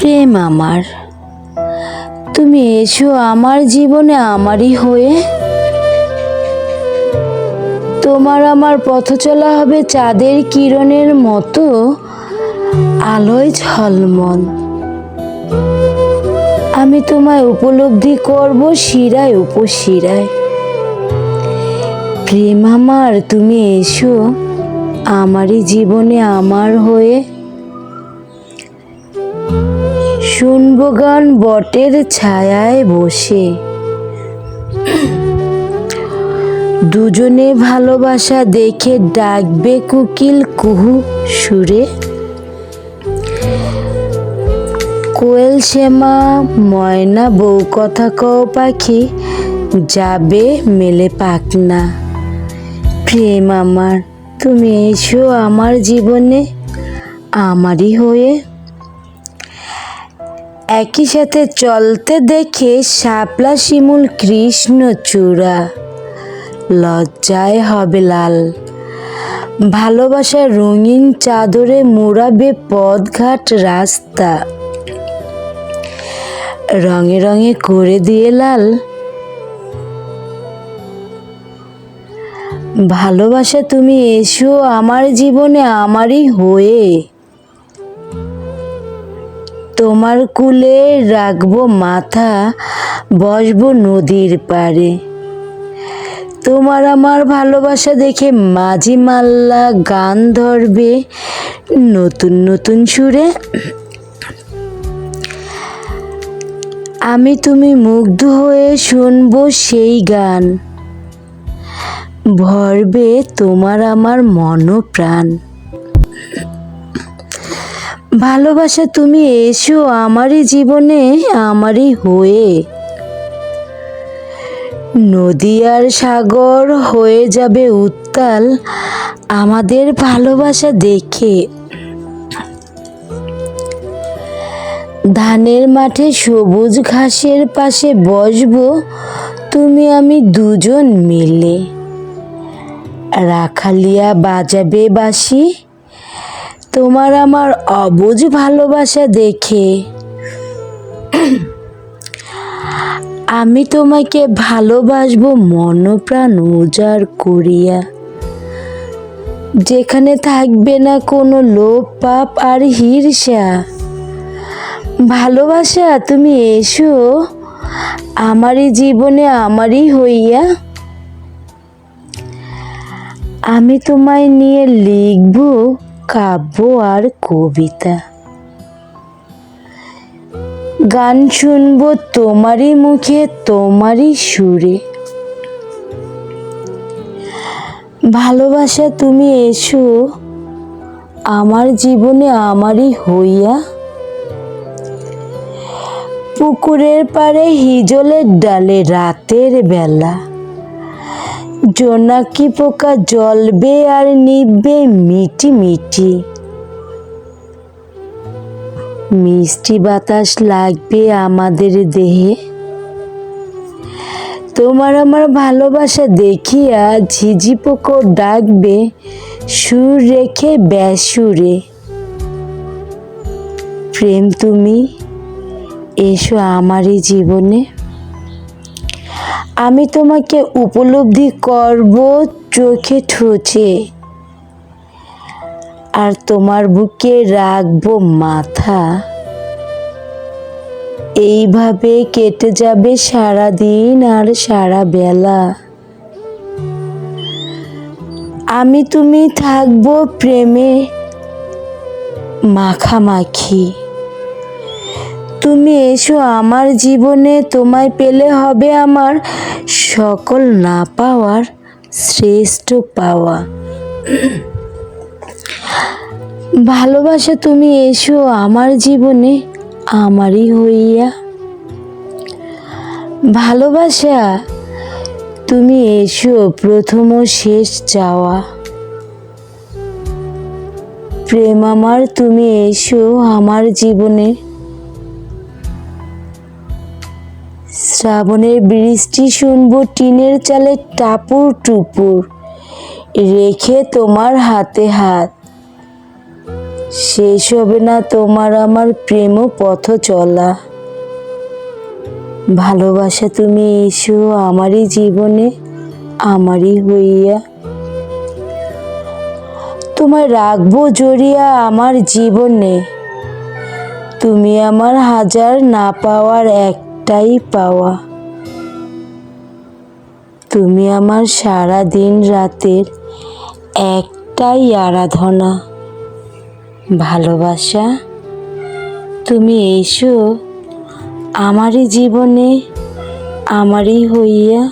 প্রেম আমার। তুমি এসো আমার জীবনে আমারই হয়ে। তোমার আমার পথ চলা হবে চাঁদের কিরণের মতো আলোয় ঝলমল। আমি তোমায় উপলব্ধি করব শিরায় উপশিরায়। প্রেম আমার, তুমি এসো আমারই জীবনে আমার হয়ে। শুনব গান বটের ছায়ায় বসে। দুজনে ভালোবাসা দেখে ডাকবে কুকিল কুহু সুরে। কোয়েল শ্যামা, ময়না বউ কথা কও পাখি, যাবে মেলে পাকনা প্রেম আমার, তুমি এসো আমার জীবনে, আমারই হয়ে একই সাথে চলতে দেখে শাপলা শিমুল কৃষ্ণ চূড়া লজ্জায় হবে লাল। ভালোবাসা রঙিন চাদরে মোড়াবে পদঘাট রাস্তা। রঙে রঙে করে দিয়ে লাল। ভালোবাসা তুমি এসো আমার জীবনে আমারই হয়ে। তোমার কুলে রাখব মাথা, বসবো নদীর পাড়ে। তোমার আমার ভালোবাসা দেখে মাঝি মাল্লা গান ধরবে নতুন নতুন সুরে। আমি তুমি মুগ্ধ হয়ে শুনব সেই গান, ভরবে তোমার আমার মন প্রাণ ভালোবাসা তুমি এসো আমারই জীবনে, আমারই হয়ে। নদী আর সাগর হয়ে যাবে উত্তাল, আমাদের ভালোবাসা দেখে। ধানের মাঠে সবুজ ঘাসের পাশে বসবো, তুমি আমি দুজন মিলে। রাখালিয়া বাজাবে বাসি তোমার আমার অবুঝ ভালোবাসা দেখে। আমি তোমাকে ভালোবাসবো মনপ্রাণ উজাড় করিয়া। যেখানে থাকবে না কোনো লোভ, পাপ আর হিরসা ভালোবাসা, তুমি এসো। আমারই জীবনে আমারই হইয়া। আমি তোমায় নিয়ে লিখব কাব্য আর কবিতা। গান শুনব তোমারই মুখে, তোমারই সুরে। ভালোবাসা তুমি এসো, আমার জীবনে আমারই হইয়া। পুকুরের পাড়ে হিজলের ডালে রাতের বেলা। জোনাকি পোকা জ্বলবে আর নিববে মিটি মিটি। মিষ্টি বাতাস লাগবে আমাদের দেহে। তোমার আমার ভালোবাসা দেখিয়া ঝিঝি পোকো ডাকবে সুর রেখে ব্যাসুরে প্রেম তুমি, এসো আমারই জীবনে। আমি তোমাকে উপলব্ধি করব চোখে ঠোঁচে আর তোমার বুকে রাখব মাথা। এইভাবে কেটে যাবে সারা দিন আর সারা বেলা আমি তুমি থাকব প্রেমে মাখামাখি। তুমি এসো, আমার জীবনে তোমায় পেলে হবে আমার সকল না পাওয়ার শ্রেষ্ঠ পাওয়া। ভালোবাসা তুমি এসো, আমার জীবনে আমারই হইয়া। ভালোবাসা তুমি এসো, প্রথম ও শেষ চাওয়া। প্রেম আমার, তুমি এসো, আমার জীবনে শ্রাবণের বৃষ্টি শুনব টিনের চালে টাপুর টুপুর, রেখে তোমার হাতে হাত। শেষ হবে না তোমার আমার প্রেম পথ চলা। ভালোবাসা তুমি এসো আমারই জীবনে, আমারই হইয়া। তোমায় রাখব জড়িয়া আমার জীবনে, তুমি আমার হাজার না পাওয়ার একটাই পাওয়া। তুমি আমার সারা দিন রাতের একটাই আরাধনা, ভালোবাসা। তুমি এসো আমারই জীবনে, আমারই হইয়া